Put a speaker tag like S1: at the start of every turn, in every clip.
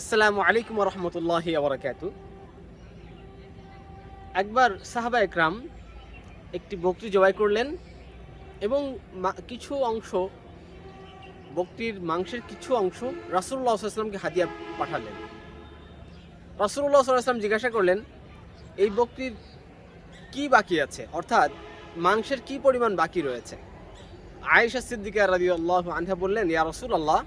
S1: আসসালামু আলাইকুম রহমতুল্লাহ আবরাকাত একবার সাহাবা একরাম একটি বকরি জবাই করলেন এবং কিছু অংশ, বক্তির মাংসের কিছু অংশ রাসুল্লাহ আসলামকে হাদিয়া পাঠালেন। রাসুল্লাহ আসলাম জিজ্ঞাসা করলেন, এই বক্তির কি বাকি আছে? অর্থাৎ মাংসের কি পরিমাণ বাকি রয়েছে? আয়েশা সিদ্দিকা রাজি আল্লাহ আনহা বললেন, ইয়া রসুল আল্লাহ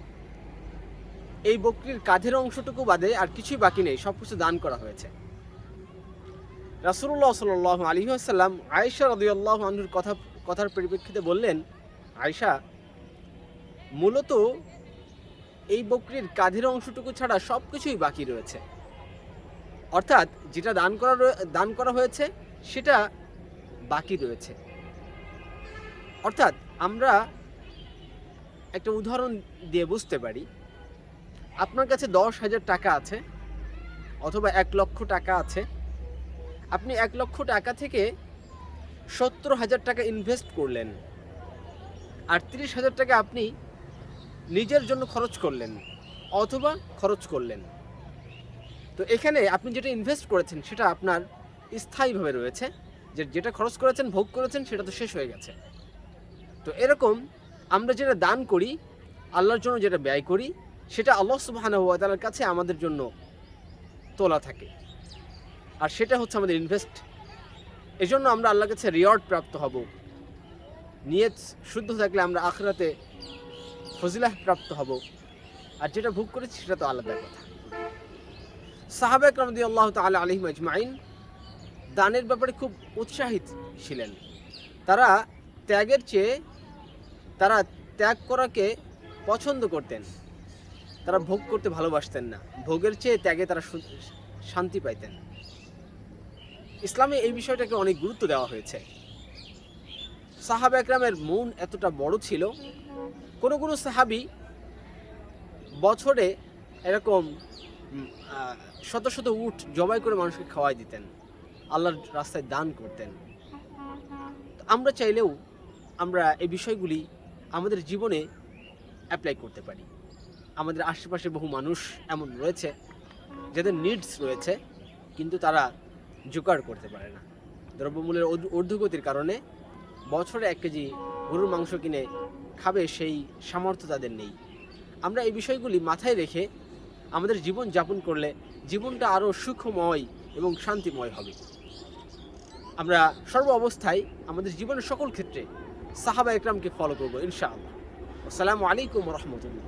S1: এই বকরির কাঁধের অংশটুকু বাদে আর কিছুই বাকি নেই সব কিছু দান করা হয়েছে। রাসুল্লাহ সাল আলী আসাল্লাম আয়েশা রদিয়াল্লাহ আনহুর কথা, কথার পরিপ্রেক্ষিতে বললেন, আয়েশা, মূলত এই বকরির কাঁধের অংশটুকু ছাড়া সব কিছুই বাকি রয়েছে। অর্থাৎ যেটা দান করা দান করা হয়েছে, সেটা বাকি রয়েছে। অর্থাৎ আমরা একটা উদাহরণ দিয়ে বুঝতে পারি। আপনার কাছে দশ হাজার টাকা আছে অথবা এক লক্ষ টাকা আছে, আপনি এক লক্ষ টাকা থেকে সত্তর হাজার টাকা ইনভেস্ট করলেন। আর তিরিশ হাজার টাকা আপনি নিজের জন্য খরচ করলেন অথবা খরচ করলেন। তো এখানে আপনি যেটা ইনভেস্ট করেছেন সেটা আপনার স্থায়ীভাবে রয়েছে, যে যেটা খরচ করেছেন, ভোগ করেছেন, সেটা তো শেষ হয়ে গেছে। তো এরকম আমরা যেটা দান করি, আল্লাহর জন্য যেটা ব্যয় করি সেটা আল্লাহ সুবাহানা তালার কাছে আমাদের জন্য তোলা থাকে। আর সেটা হচ্ছে আমাদের ইনভেস্ট এজন্য আমরা আল্লাহর কাছে রিওয়ার্ড প্রাপ্ত হব। নিয়ত শুদ্ধ থাকলে আমরা আখরাতে ফজিলাহ প্রাপ্ত হব। আর যেটা ভোগ করেছি সেটা তো আলাদা কথা। সাহাবেক রমদি আল্লাহ তালা আলহিম আজমাইন দানের ব্যাপারে খুব উৎসাহিত ছিলেন। তারা ত্যাগের চেয়ে তারা ত্যাগ করাকে পছন্দ করতেন। তারা ভোগ করতে ভালোবাসতেন না। ভোগের চেয়ে ত্যাগে তারা শান্তি পাইতেন। ইসলামে এই বিষয়টাকে অনেক গুরুত্ব দেওয়া হয়েছে। সাহাব একরামের মন এতটা বড় ছিল, কোনো কোনো সাহাবি বছরে এরকম শত শত উট জবাই করে মানুষকে খাওয়াই দিতেন, আল্লাহর রাস্তায় দান করতেন। আমরা চাইলেও আমরা এই বিষয়গুলি আমাদের জীবনে অ্যাপ্লাই করতে পারি। আমাদের আশেপাশে বহু মানুষ এমন রয়েছে, যাদের নিডস রয়েছে, কিন্তু তারা জোগাড় করতে পারে না। দ্রব্যমূল্যের ঊর্ধ্বগতির কারণে বছরে এক কেজি গরুর মাংস কিনে খাবে সেই সামর্থ্য তাদের নেই। আমরা এই বিষয়গুলি মাথায় রেখে আমাদের জীবন যাপন করলে জীবনটা আরও সুখময় এবং শান্তিময় হবে। আমরা সর্ব অবস্থায় আমাদের জীবনের সকল ক্ষেত্রে সাহাবা একরামকে ফলো করব, ইনশাআল্লাহ। আসসালামু আলাইকুম রহমতুল্লাহ।